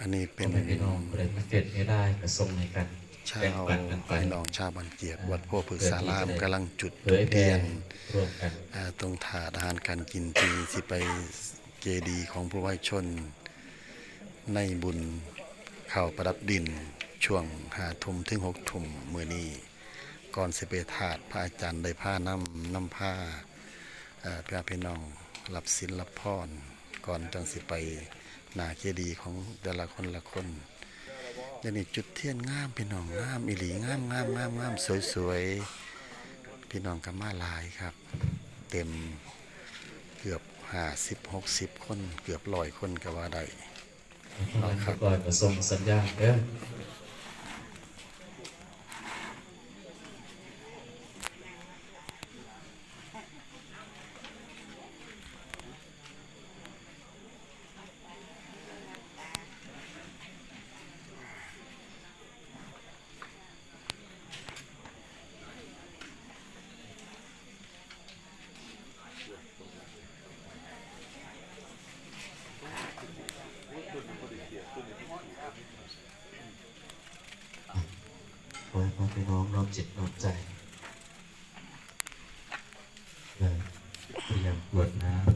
อันนี้เป็เป็นนพี่น้องเลยมาเกิดไม่ได้ก็ส่งให้กันชาแบ่งวปันกันไปพี่น้องชาวบันเกียรติวัดโพธิ์พฤกษารามกำลังจุดเผยแพร่เทียนร่วมกันอ่าตรงถาดอาหารการกินที่สิไปเจดีย์ของผู้ไว้ชน ในบุญเข้าประดับดินช่วงหาทุ่มถึงหกทุ่มมือนี้ก่อนสิไปถาดพระอาจารย์ได้ผ้าน้ำน้ำผ้าเอ่อพี่พี่น้องรับศีลรับพร ก่อนจังสิไปหนาเจดีย์ของแต่ละคนละคนเดี๋ยวนี้จุดเทียนงามพี่น้องงามอีหลีงามงามงามงามสวยๆพี่น้องก็มาหลายครับ เต็มเกือบห้าสิบหกสิบคนเกือบร้อยคนก็ว่าได้เอาครับก่อนมาส่งสัญญาณเด้อ ขอให้พ่อพี่น้องน้อมจิตน้อมใจเลยเตรียมกวดน้ำ